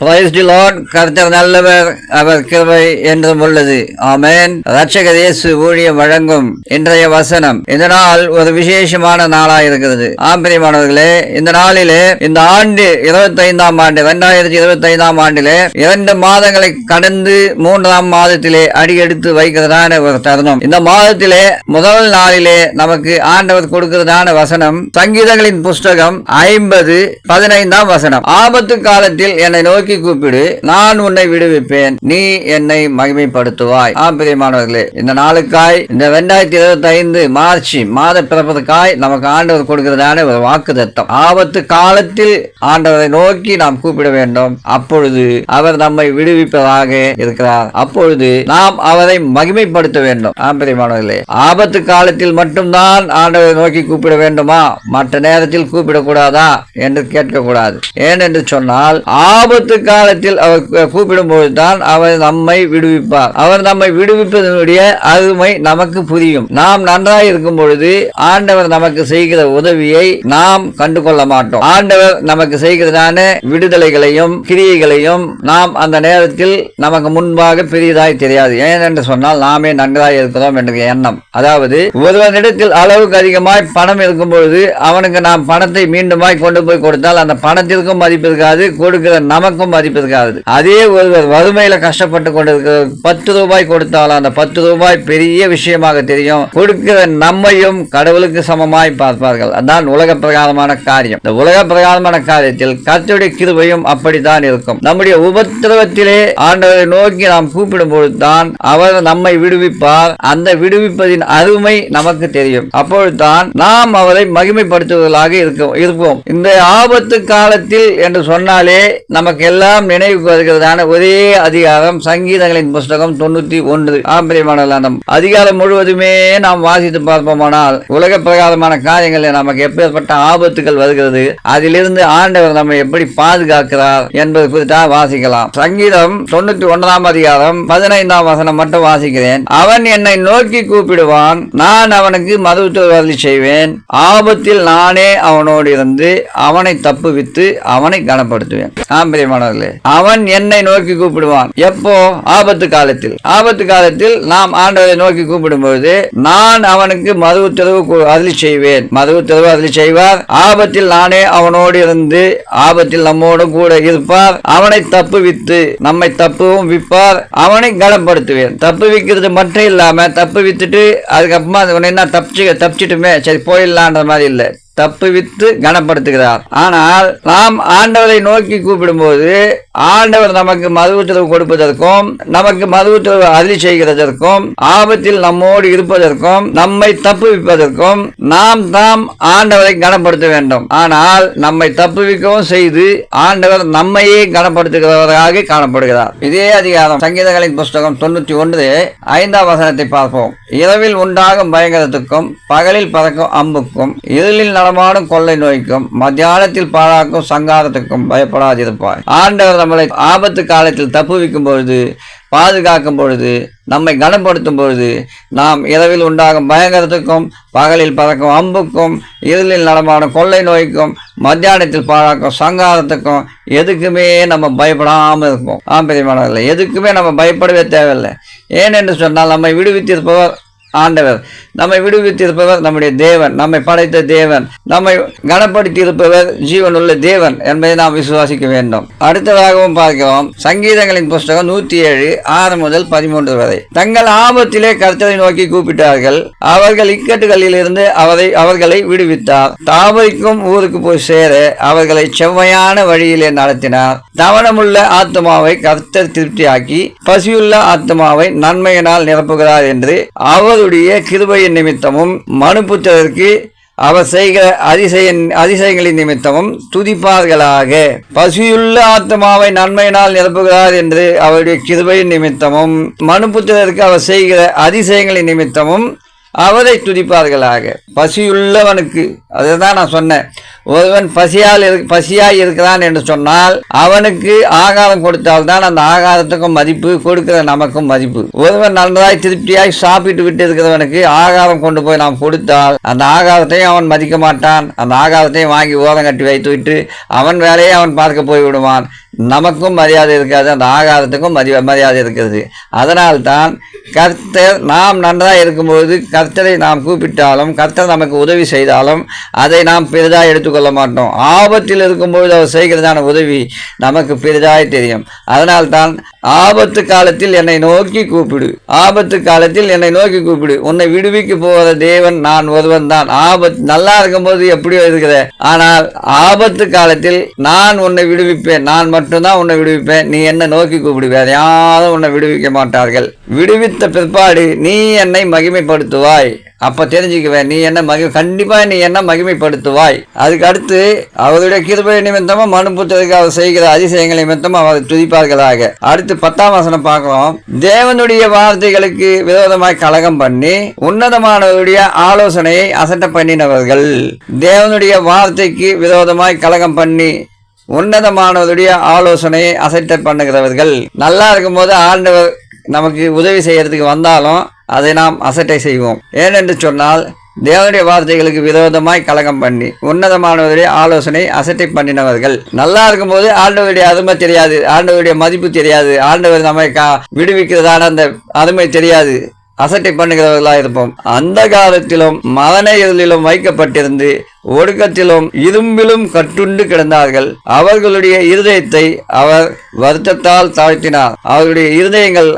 Praise the கர்த்தர் நல்லவர் அவர் கிருவை என்றும் உள்ளது. ஆமேன். ரட்சக இயேசு ஊழியம் வழங்கும் இன்றைய வசனம். இந்த நாள் ஒரு விசேஷமான நாளாக இருக்கிறது. ஆம்பரியமானவர்களே இந்த நாளிலே இந்த ஆண்டு இருபத்தி ஐந்தாம் ஆண்டு இரண்டாயிரத்தி இருபத்தி ஐந்தாம் ஆண்டிலே இரண்டு மாதங்களை கடந்து மூன்றாம் மாதத்திலே அடியெடுத்து வைக்கிறதான ஒரு தருணம். இந்த மாதத்திலே முதல் நாளிலே நமக்கு ஆண்டவர் கொடுக்கிறதான வசனம் சங்கீதங்களின் புஸ்தகம் ஐம்பது பதினைந்தாம் வசனம். ஆபத்து காலத்தில் என்னை நோக்கி கூப்பிடு. நான் உன்னை விடுவிப்பேன். நீ என்னை மகிமைப்படுத்துவாய். ஆம் பிரியமானவர்களே இந்த நாளுக்காய் இந்த ரெண்டாயிரத்தி இருபத்தி ஐந்து மார்ச் மாத பிறப்பதற்காய் நமக்கு ஆண்டவர் கொடுக்கிறதான ஒரு வாக்கு தத்தம். ஆபத்து காலத்தில் ஆண்டவரை நோக்கி நாம் கூப்பிட வேண்டும். அப்பொழுது அவர் நம்மை விடுவிப்பதாக இருக்கிறார். அப்பொழுது நாம் அவரை மகிமைப்படுத்த வேண்டும். ஆம் பிரியமானவர்களே ஆபத்து காலத்தில் மட்டும்தான் ஆண்டவரை நோக்கி கூப்பிட வேண்டுமா? மற்ற நேரத்தில் கூப்பிடக்கூடாதா? என்று கேட்கக்கூடாது. ஏனென்று சொன்னால் ஆபத்து காலத்தில் அவர் கூப்பிடும்போது தான் அவர் நம்மை விடுவிப்பார். அவர் நம்மை விடுவிப்பதனுடைய அருமை நமக்கு புரியும். நாம் நன்றாய் இருக்கும் பொழுது ஆண்டவர் நமக்கு செய்கிற உதவியை நாம் கண்டு கொள்ள மாட்டோம். ஆண்டவர் நமக்கு செய்கிறதான விடுதலைகளையும் கிரியைகளையும் நாம் அந்த நேரத்தில் நமக்கு முன்பாக பெரியதாய் தெரியாது. ஏனென்று சொன்னால் நாமே நன்றாய் இருக்கிறோம் என்ற எண்ணம். அதாவது ஒருவனிடத்தில் அளவுக்கு அதிகமாய் பணம் இருக்கும் பொழுது அவனுக்கு நாம் பணத்தை மீண்டுமாய் கொண்டு போய் கொடுத்தால் அந்த பணத்திற்கும் மதிப்பு இருக்காது கொடுக்கிற நமக்கும் மதிப்பு இருக்காது அதே ஒருவர் வறுமையில கஷ்டப்பட்டு கொண்டிருக்கிற பத்து ரூபாய் கொடுத்தாலும் அந்த பத்து ரூபாய் பெரிய விஷயமாக தெரியும். கொடுக்கிற நம்மையும் கடவுளுக்கு சமமாய் பார்ப்பார்கள். அதான் உலக பிரகாரமான காரியம். இந்த உலக பிரகாரமான காரியத்தில் கத்துடைய கிருபையும் அப்படித்தான் இருக்கும். நம்முடைய உபத்திரவத்திலே ஆண்டவரை நோக்கி நாம் கூப்பிடும் பொழுதுதான் அவர் நம்மை விடுவிப்பார். அந்த விடுவிப்பதின் அருமை நமக்கு தெரியும். அப்பொழுதுதான் நாம் அவரை மகிமைப்படுத்துவதாக இருக்கும் இருப்போம். இந்த ஆபத்து காலத்தில் என்று சொன்னாலே நமக்கு எல்லாம் நினைவுக்கு வருகிறதான ஒரே அதிகாரம் சங்கீதங்களின் புஸ்தகம் தொண்ணூத்தி ஒன்று ஆம்பரியமான அதிகாரம் முழுவதுமே நாம் வாசித்து பார்ப்போமானால் உலக பிரகாரமான காரியங்களில் நமக்கு எப்பேற்பட்ட ஆபத்துகள் வருகிறது அதிலிருந்து ஆண்டவர் நம்மை எப்படி பாதுகாக்கிறார் என்பது குறித்தான் வாசிக்கலாம். சங்கீதம் தொண்ணூத்தி ஒன்றாம் அதிகாரம் பதினைந்தாம் வசனம் மட்டும் வாசிக்கிறேன். அவன் என்னை நோக்கி கூப்பிடுவான் நான் அவனுக்கு மருத்துவ செய்வேன். ஆபத்தில் நானே அவனோடு இருந்து அவனை தப்புவித்து அவனை கனப்படுத்துவேன். ஆம்பரியமானவர்களே அவன் என்னை நோக்கி கூப்பிடுவான். எப்போ? ஆபத்து காலத்தில். ஆபத்து காலத்தில் நாம் ஆண்டவரை நோக்கி கூப்பிடும்போது நான் அவனுக்கு மது உத்தரவு அருளி செய்வேன். மது உத்தரவு அருளி செய்வார். ஆபத்தில் நானே அவனோடு இருந்து ஆபத்தில் நம்மோடு கூட இருப்பார். அவனை தப்பு வித்து நம்மை தப்புவும் விற்பார். அவனை கனப்படுத்துவேன். தப்பு விற்கிறது மட்டும் இல்லாம தப்பு வித்துட்டு அதுக்கப்புறமா என்ன தப்பிச்சு தப்பிச்சிட்டுமே சரி போயிடலான்ற மாதிரி இல்லை. தப்புவித்து கனப்படுத்துகிறார். ஆனால் நாம் ஆண்டவரை நோக்கி கூப்பிடும்போது ஆண்டவர் நமக்கு மது உத்தரவு கொடுப்பதற்கும் நமக்கு மது உத்தரவு அருளி செய்கிறதற்கும் ஆபத்தில் நம்மோடு இருப்பதற்கும் நம்மை தப்புவிப்பதற்கும் நாம் தாம் ஆண்டவரை கனப்படுத்த வேண்டும். ஆனால் நம்மை தப்புவிக்கவும் செய்து ஆண்டவர் நம்மையே கனப்படுத்துகிறவராக காணப்படுகிறார். இதே அதிகாரம் சங்கீதங்களின் புஸ்தகம் தொண்ணூத்தி ஒன்று ஐந்தாம் வசனத்தை பார்ப்போம். இரவில் உண்டாகும் பயங்கரத்துக்கும் பகலில் பறக்கும் அம்புக்கும் இருளில் நடமாடும் கொள்ளை நோய்க்கும் மத்தியானத்தில் பாழாக்கும் சங்காரத்துக்கும் பயப்படாதிருப்பாய். ஆண்டவர் நம்மளை ஆபத்து காலத்தில் தப்புவிக்கும் பொழுது பாதுகாக்கும் பொழுது நம்மை கனப்படுத்தும் பொழுது நாம் இரவில் உண்டாகும் பயங்கரத்துக்கும் பகலில் பறக்கும் அம்புக்கும் இருளில் நடமாடும் கொள்ளை நோய்க்கும் மத்தியானத்தில் பாழாக்கும் சங்காரத்துக்கும் எதுக்குமே நம்ம பயப்படாமல் இருப்போம். ஆம்பரியமானவர்கள் எதுக்குமே நம்ம பயப்படவே தேவையில்லை. ஏனென்று சொன்னால் நம்மை விடுவித்திருப்பவர் ஆண்டவர் நம்மை விடுவித்திருப்பவர் நம்முடைய தேவன் நம்மை படைத்த தேவன் நம்மை கனப்படுத்தி இருப்பவர் ஜீவனுள்ள தேவன் என்பதை நாம் விசுவாசிக்க வேண்டும். அடுத்ததாகவும் பார்க்கிறோம் சங்கீதங்களின் புஸ்தகம் நூத்தி ஏழு ஆறு முதல் பதிமூன்று வரை. தங்கள் ஆபத்திலே கர்த்தரை நோக்கி கூப்பிட்டார்கள் அவர்கள் இக்கட்டுகளில் இருந்து அவரை அவர்களை விடுவித்தார். தாவரிக்கும் ஊருக்கு போய் சேர அவர்களை செவ்வையான வழியிலே நடத்தினார். தவணமுள்ள ஆத்மாவை கர்த்தர் திருப்தியாக்கி பசியுள்ள ஆத்மாவை நன்மையினால் நிரப்புகிறார் என்று அவருடைய கிருபையின் நிமித்தமும் மனுபுத்திரருக்கு அவர் செய்கிற அதிசய அதிசயங்களின் நிமித்தமும் துதிப்பார்களாக. பசியுள்ள ஆத்மாவை நன்மையினால் நிரப்புகிறார் என்று அவருடைய கிருபையின் நிமித்தமும் மனுபுத்திரருக்கு அவர் செய்கிற அதிசயங்களின் நிமித்தமும் அவரை துதிப்பார்களாக. பசியுள்ளவனுக்கு அதுதான் நான் சொன்னேன் ஒருவன் பசியால் இரு பசியாய் இருக்கிறான் என்று சொன்னால் அவனுக்கு ஆகாரம் கொடுத்தால்தான் அந்த ஆகாரத்துக்கும் மதிப்பு கொடுக்கிற நமக்கும் மதிப்பு. ஒருவன் நன்றாய் திருப்தியாய் சாப்பிட்டு விட்டு இருக்கிறவனுக்கு ஆகாரம் கொண்டு போய் நாம் கொடுத்தால் அந்த ஆகாரத்தையும் அவன் மதிக்க மாட்டான். அந்த ஆகாரத்தையும் வாங்கி ஓரம் கட்டி வைத்து விட்டு அவன் வேலையை அவன் பார்க்க போய் விடுவான். நமக்கும் மரியாதை இருக்காது அந்த ஆகாரத்துக்கும் மதி மரியாதை இருக்கிறது. அதனால்தான் கர்த்தர் நாம் நன்றாக இருக்கும்போது கர்த்தரை நாம் கூப்பிட்டாலும் கர்த்தர் நமக்கு உதவி செய்தாலும் அதை நாம் பெரிதாக எடுத்துக்கொள்ள மாட்டோம். ஆபத்தில் இருக்கும்பொழுது அவர் செய்கிறதான உதவி நமக்கு பெரிதாய் தெரியும். அதனால்தான் ஆபத்து காலத்தில் என்னை நோக்கி கூப்பிடு. ஆபத்து காலத்தில் என்னை நோக்கி கூப்பிடு. உன்னை விடுவிக்க போகிற தேவன் நான் ஒருவன் தான். ஆபத்து நல்லா இருக்கும்போது எப்படியோ இருக்கிற. ஆனால் ஆபத்து காலத்தில் நான் உன்னை விடுவிப்பேன். நான் மட்டும்தான் உன்னை விடுவிப்பேன். நீ என்ன நோக்கி கூப்பிடு. வேற யாரும் உன்னை விடுவிக்க மாட்டார்கள். விடுவித்த பிற்பாடு நீ என்னை மகிமைப்படுத்துவாய். அப்போ தெரிஞ்சுக்குவேன். நீ என்ன மகி கண்டிப்பாக நீ என்ன மகிமைப்படுத்துவாய். அதுக்கு அடுத்து அவருடைய கிருபை நிமித்தமும் மனுபுத்தருக்கு அவர் செய்கிற அதிசயங்கள் நிமித்தமாக அவர் துதிப்பார்களாக. அடுத்து பத்தாம் வசனம் பார்க்குறோம் தேவனுடைய வார்த்தைகளுக்கு விரோதமாய் கலகம் பண்ணி உன்னதமானவருடைய ஆலோசனையை அசட்ட பண்ணினவர்கள் தேவனுடைய வார்த்தைக்கு விரோதமாய் கலகம் பண்ணி உன்னதமானவருடைய ஆலோசனையை அசட்ட பண்ணுகிறவர்கள். நல்லா இருக்கும்போது ஆண்டவர் நமக்கு உதவி செய்யறதுக்கு வந்தாலும் அதை நாம் அசட்டை செய்வோம். ஏனென்று சொன்னால் தேவனுடைய வார்த்தைகளுக்கு விரோதமாய் கலகம் பண்ணி உன்னதமானவருடைய ஆலோசனை அசட்டை பண்ணினவர்கள். நல்லா இருக்கும்போது ஆண்டவருடைய அருமை தெரியாது ஆண்டவருடைய மதிப்பு தெரியாது ஆண்டவர் நம்மை கா விடுவிக்கிறதான அந்த அருமை தெரியாது. அசட்டை பண்ணுகிறவர்களாக இருப்போம். அந்த காலத்திலும் மரணிலும் வைக்கப்பட்டிருந்து ஒடுக்கத்திலும் இரும்பிலும் கட்டுண்டு கிடந்தார்கள். அவர்களுடைய இருதயத்தை அவர் வருத்தத்தால் தாழ்த்தினார். அவர்களுடைய இருதயங்கள்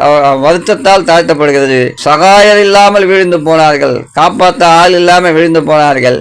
வருத்தத்தால் தாழ்த்தப்படுகிறது. சகாயர் இல்லாமல் விழுந்து போனார்கள். காப்பாற்ற ஆள் இல்லாமல் விழுந்து போனார்கள்.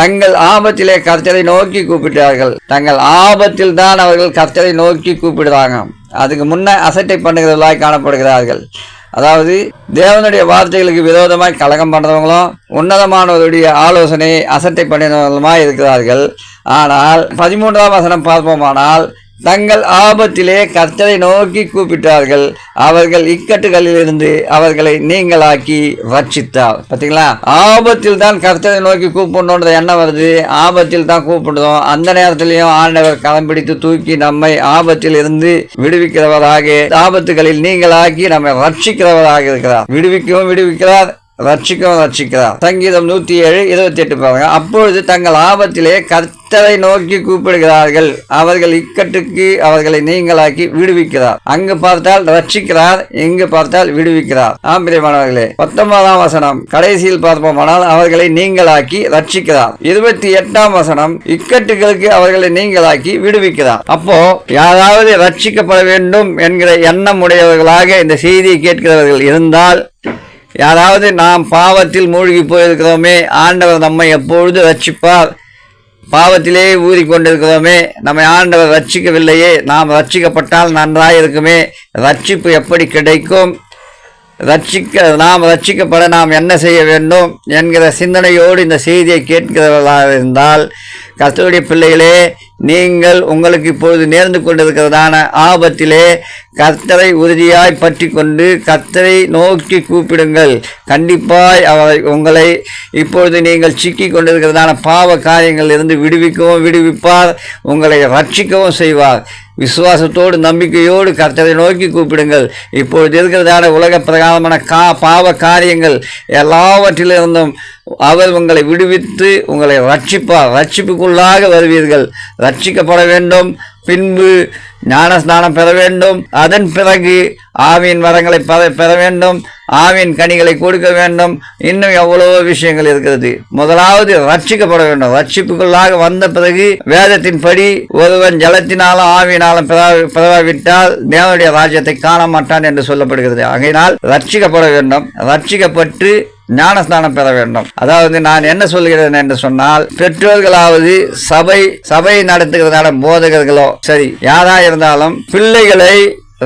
தங்கள் ஆபத்திலே கர்த்தரை நோக்கி கூப்பிட்டார்கள். தங்கள் ஆபத்தில் தான் அவர்கள் கர்த்தரை நோக்கி கூப்பிடுறாங்க அதுக்கு முன்ன அசட்டை பண்ணுகிறவர்களாய் காணப்படுகிறார்கள். அதாவது தேவனுடைய வார்த்தைகளுக்கு விரோதமாய் கலகம் பண்ணுறவங்களும் உன்னதமானவருடைய ஆலோசனை அசட்டை பண்ணினவர்களுமாய் இருக்கிறார்கள். ஆனால் பதிமூன்றாம் வசனம் பார்ப்போமானால் தங்கள் ஆபத்திலே கர்த்தரை நோக்கி கூப்பிட்டார்கள். அவர்கள் இக்கட்டுகளிலிருந்து அவர்களை நீங்களாக்கி ரட்சித்தார். பார்த்தீங்களா ஆபத்தில் தான் கர்த்தரை நோக்கி கூப்பிடணுன்ற எண்ணம் வருது? ஆபத்தில் தான் கூப்பிடுறோம். அந்த நேரத்திலையும் ஆண்டவர் களம் பிடித்து தூக்கி நம்மை ஆபத்தில் இருந்து விடுவிக்கிறவராக ஆபத்துகளில் நீங்களாக்கி நம்மை ரட்சிக்கிறவராக இருக்கிறார். விடுவிக்கவும் விடுவிக்கிறார். ரட்சிக்கவும் ரட்சிக்கிறார் சங்கீதம் நூத்தி ஏழு இருபத்தி எட்டு பாருங்க. அப்பொழுது தங்கள் ஆபத்திலே கர்த்தரை நோக்கி கூப்பிடுகிறார்கள். அவர்கள் இக்கட்டுக்கு அவர்களை நீங்களாக்கி விடுவிக்கிறார். அங்கு பார்த்தால் ரட்சிக்கிறார் இங்கு பார்த்தால் விடுவிக்கிறார். ஆம்பிரியமானவர்களே பத்தொன்பதாம் வசனம். கடைசியில் பார்ப்போமானால் அவர்களை நீங்களாக்கி ரட்சிக்கிறார். இருபத்தி எட்டாம் வசனம். இக்கட்டுகளுக்கு அவர்களை நீங்களாக்கி விடுவிக்கிறார். அப்போ யாராவது ரட்சிக்கப்பட வேண்டும் என்கிற எண்ணம் உடையவர்களாக இந்த செய்தியை கேட்கிறவர்கள் இருந்தால் யாராவது நாம் பாவத்தில் மூழ்கி போயிருக்கிறோமே ஆண்டவர் நம்மை எப்பொழுது ரட்சிப்பார்? பாவத்திலே ஊறிக்கொண்டிருக்கிறோமே நம்மை ஆண்டவர் ரட்சிக்கவில்லையே நாம் ரட்சிக்கப்பட்டால் நன்றாக இருக்குமே ரட்சிப்பு எப்படி கிடைக்கும்? ரட்சிக்க நாம் ரட்சிக்கப்பட நாம் என்ன செய்ய வேண்டும்? என்கிற சிந்தனையோடு இந்த செய்தியை கேட்கிறவர்களாக இருந்தால் கர்த்தருடைய பிள்ளைகளே நீங்கள் உங்களுக்கு இப்பொழுது நேர்ந்து கொண்டிருக்கிறதான ஆபத்திலே கர்த்தரை உறுதியாய் பற்றி கொண்டு கர்த்தரை நோக்கி கூப்பிடுங்கள். கண்டிப்பாய் அவரை உங்களை இப்பொழுது நீங்கள் சிக்கி கொண்டிருக்கிறதான பாவ காரியங்கள் இருந்து விடுவிக்கவும் விடுவிப்பார். உங்களை ரட்சிக்கவும் செய்வார். விசுவாசத்தோடு நம்பிக்கையோடு கர்த்தரை நோக்கி கூப்பிடுங்கள். இப்பொழுது இருக்கிறதான உலக பிரகாரமான கா பாவ காரியங்கள் எல்லாவற்றிலிருந்தும் அவர் உங்களை விடுவித்து உங்களை ரட்சிப்பார். ரட்சிப்புக்குள்ளாக வருவீர்கள். ரட்சிக்கப்பட வேண்டும். பின்பு ஞானஸ்நானம் பெற வேண்டும். அதன் பிறகு ஆவியின் வரங்களை பெற பெற வேண்டும். ஆவின் கனிகளை கொடுக்க வேண்டும். இன்னும் எவ்வளவோ விஷயங்கள் இருக்கிறது. முதலாவது ரட்சிக்கப்பட வேண்டும். ரட்சிப்புக்குள்ளாக வந்த பிறகு வேதத்தின்படி ஒருவன் ஜலத்தினாலும் ஆவியினாலும் பிறவாவிட்டால் தேவனுடைய ராஜ்யத்தை காண மாட்டான் என்று சொல்லப்படுகிறது. ஆகையினால் ரட்சிக்கப்பட வேண்டும். ரட்சிக்கப்பட்டு ஞானஸ்நானம் பெற வேண்டும். அதாவது நான் என்ன சொல்கிறேன் என்று சொன்னால் பெற்றோர்களாவது சபை சபை நடத்துகிறதான போதகர்களோ சரி யாரா இருந்தாலும் பிள்ளைகளை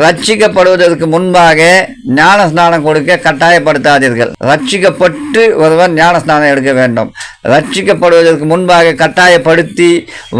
ரட்சிக்கப்படுவதற்கு முன்பாக ஞான ஸ்நானம் கொடுக்க கட்டாயப்படுத்தாதீர்கள். ரட்சிக்கப்பட்டு ஒருவன் ஞான ஸ்நானம் எடுக்க வேண்டும். ரட்சிக்கப்படுவதற்கு முன்பாக கட்டாயப்படுத்தி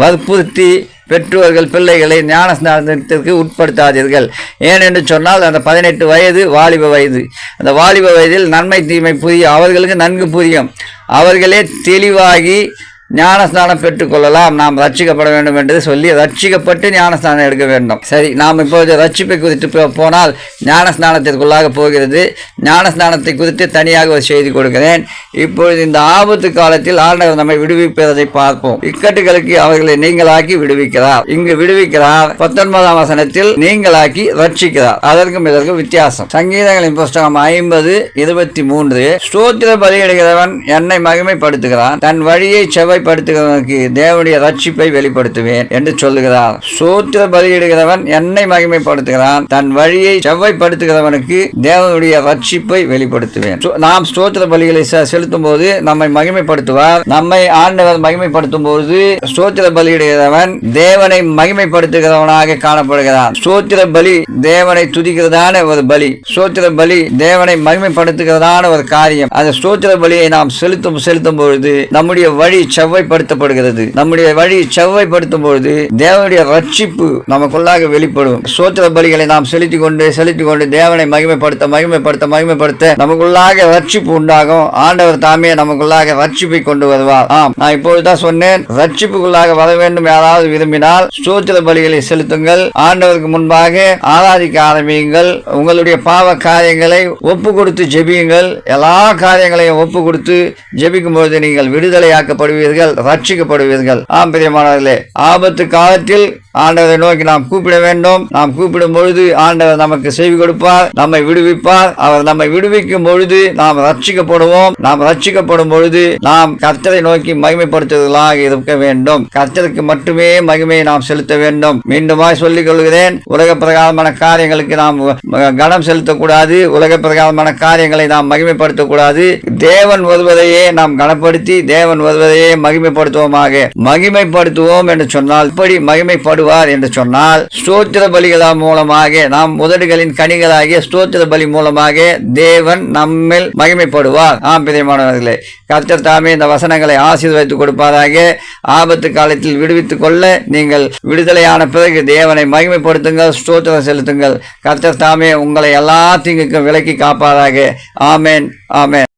வற்புறுத்தி பெற்றோர்கள் பிள்ளைகளை ஞான ஸ்நானத்திற்கு உட்படுத்தாதீர்கள். ஏனென்று சொன்னால் அந்த பதினெட்டு வயது வாலிப வயது. அந்த வாலிப வயதில் நன்மை தீமை புரியும் அவர்களுக்கு நன்கு புரியும். அவர்களே தெளிவாகி ஞானஸ்நானம் பெற்றுக்கொள்ளலாம். நாம் ரட்சிக்கப்பட வேண்டும் என்று சொல்லி ரட்சிக்கப்பட்டு ஞானஸ்நானம் எடுக்க வேண்டும். சரி நாம் இப்போது ரட்சிப்பை குறித்து போனால் ஞானஸ்நானத்திற்குள்ளாக போகிறது. ஞானஸ்நானத்தை குறித்து தனியாக ஒரு செய்தி கொடுக்கிறேன். இப்பொழுது இந்த ஆபத்து காலத்தில் ஆண்டவர் நம்மை விடுவிப்பதை பார்ப்போம். இக்கட்டுகளுக்கு அவர்களை நீங்களாக்கி விடுவிக்கிறார். இங்கு விடுவிக்கிறார். பத்தொன்பதாம் வசனத்தில் நீங்களாக்கி ரட்சிக்கிறார். அதற்கும் இதற்கும் வித்தியாசம். சங்கீதங்களின் புஸ்தகம் ஐம்பது இருபத்தி மூன்று. ஸ்தோத்திர பலியிடுகிறவன் என்னை மகிமைப்படுத்துகிறான். தன் வழியை செவ்வாய்ப்படுத்துகிறவனுக்கு தேவனுடைய ரட்சிப்பை வெளிப்படுத்துவேன் என்று சொல்லுகிறார். சூத்திர பலியிடுகிறவன் என்னை மகிமைப்படுத்துகிறான். தன் வழியை செவ்வாய்ப்படுத்துகிறவனுக்கு தேவனுடைய ரட்சிப்பை வெளிப்படுத்துவேன். நாம் ஸ்தோத்திர பலிகளை செலுத்தும் போது நம்மை மகிமைப்படுத்துவார். நம்மை ஆண்டவர் மகிமைப்படுத்தும் போது ஸ்தோத்திர பலியிடுகிறவன் தேவனை மகிமைப்படுத்துகிறவனாக காணப்படுகிறான். சோத்திர பலி தேவனை துதிக்கிறதான ஒரு பலி. சோத்திர பலி தேவனை மகிமைப்படுத்துகிறதான ஒரு காரியம். அந்த சோத்திர பலியை நாம் செலுத்தும் செலுத்தும் பொழுது நம்முடைய வழி செவ்வாய் செவ்வாய்ப்படுத்தப்படுகிறது. நம்முடைய வழி செவ்வாய்ப்படுத்தும் பொழுது தேவனுடைய ரட்சிப்பு நமக்குள்ளாக வெளிப்படும். சோத்திர பலிகளை நாம் செலுத்தி கொண்டு செலுத்தி கொண்டு தேவனை மகிமைப்படுத்த மகிமைப்படுத்த மகிமைப்படுத்த நமக்குள்ளாக ரட்சிப்பு உண்டாகும். ஆண்டவர் தாமே நமக்குள்ளாக ரட்சிப்பை கொண்டு வருவார். ஆம் நான் இப்பொழுதுதான் சொன்னேன் ரட்சிப்புக்குள்ளாக வர வேண்டும் யாராவது விரும்பினால் சோத்திர பலிகளை செலுத்துங்கள். ஆண்டவருக்கு முன்பாக ஆராதிக்க ஆரம்பியுங்கள். உங்களுடைய பாவ காரியங்களை ஒப்பு கொடுத்து ஜெபியுங்கள். எல்லா காரியங்களையும் ஒப்பு கொடுத்து ஜெபிக்கும் பொழுது நீங்கள் விடுதலையாக்கப்படுவீர்கள். ரட்சிக்கப்படுவீர்கள். ஆம் பிரியமானவர்களே ஆபத்து காலத்தில் ஆண்டவரை நோக்கி நாம் கூப்பிட வேண்டும். நாம் கூப்பிடும் பொழுது ஆண்டவர் நமக்கு செய்தி கொடுப்பார் நம்மை விடுவிப்பார். அவர் நம்மை விடுவிக்கும் பொழுது நாம் ரட்சிக்கப்படுவோம் நாம் ரட்சிக்கப்படும் பொழுது நாம் கர்த்தரை நோக்கி மகிமைப்படுத்துவதாக இருக்க வேண்டும். கர்த்தருக்கு மட்டுமே மகிமையை நாம் செலுத்த வேண்டும். மீண்டுமாய் சொல்லிக் கொள்கிறேன் உலக பிரகாரமான காரியங்களுக்கு நாம் கனம் செலுத்தக்கூடாது. உலக பிரகாரமான காரியங்களை நாம் மகிமைப்படுத்தக்கூடாது. தேவன் வருவதையே நாம் கனப்படுத்தி தேவன் வருவதையே மகிமைப்படுத்துவோமாக. மகிமைப்படுத்துவோம் என்று சொன்னால் இப்படி மகிமைப்படுவார் என்று சொன்னால் ஸ்தோத்திர பலிகளா மூலமாக நாம் முதடுகளின் கனிகளாகிய ஸ்தோத்திர பலி மூலமாக தேவன் நம்மில் மகிமைப்படுவார். ஆம் பிரியமானவர்களே கர்த்தர் தாமே இந்த வசனங்களை ஆசீர்வதித்து கொடுப்பாராக. ஆபத்து காலத்தில் விடுவித்துக் கொள்ள நீங்கள் விடுதலையான பிறகு தேவனை மகிமைப்படுத்துங்கள் ஸ்தோத்திரம் செலுத்துங்கள். கர்த்தர் தாமே உங்களை எல்லா தீங்குக்கும் விலக்கி காப்பாராக. ஆமேன் ஆமேன்.